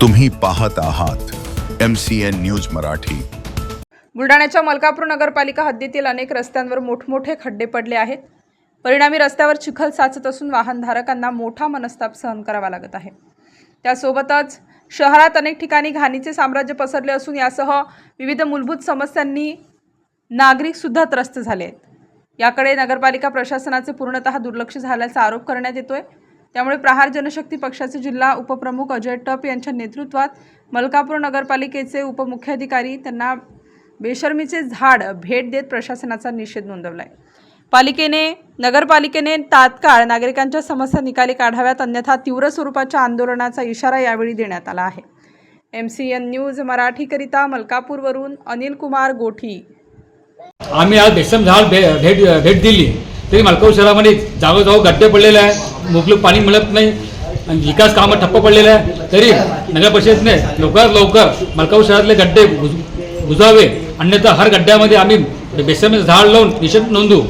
तुम्ही पाहत आहात M C N news Marathi. बुलढाण्याच्या Malkapur नगरपालिका हद्दीतील अनेक रस्त्यांवर मोठमोठे खड्डे पडले आहेत. परिणामी रस्त्यावर चिखल साचत असून वाहनधारकांना मोठा मनस्ताप सहन करावा लागत आहे. त्यासोबतच शहरात अनेक ठिकाणी घाणीचे साम्राज्य पसरले असून यासह विविध मूलभूत समस्यांनी नागरिकसुद्धा त्रस्त झाले आहेत. याकडे नगरपालिका प्रशासनाचे पूर्णतः दुर्लक्ष झाल्याचा आरोप करण्यात येतोय. त्यामुळे प्रहार जनशक्ती पक्षाचे जिल्हा उपप्रमुख अजय टप यांच्या नेतृत्वात मलकापूर नगरपालिकेचे उपमुख्याधिकारी त्यांना बेशर्मीचे झाड भेट देत प्रशासनाचा निषेध नोंदवलाय. पालिकेने नगरपालिकेने तात्काळ नागरिकांच्या समस्या निकाली काढाव्यात अन्यथा तीव्र स्वरूपाच्या आंदोलनाचा इशारा यावेळी देण्यात आला आहे. एम सी एन न्यूज मराठीकरिता मलकापूरवरून अनिल कुमार गोठी. आम्ही आज बेसम झाड भेट भेट दिली. तरी मलकापूर शहरामध्ये जागोजागो गड्डे पडलेले आहे. मुबलक पाणी मिळत नाही. आणि विकास कामं ठप्प पडलेले आहे तरी नगर परिषदेने लवकरात लवकर मलकापूर शहरातले गड्डे बुज बुजावे अन्यथा हर गड्ड्यामध्ये आम्ही बेसम झाड लावून निषेध नोंदवू.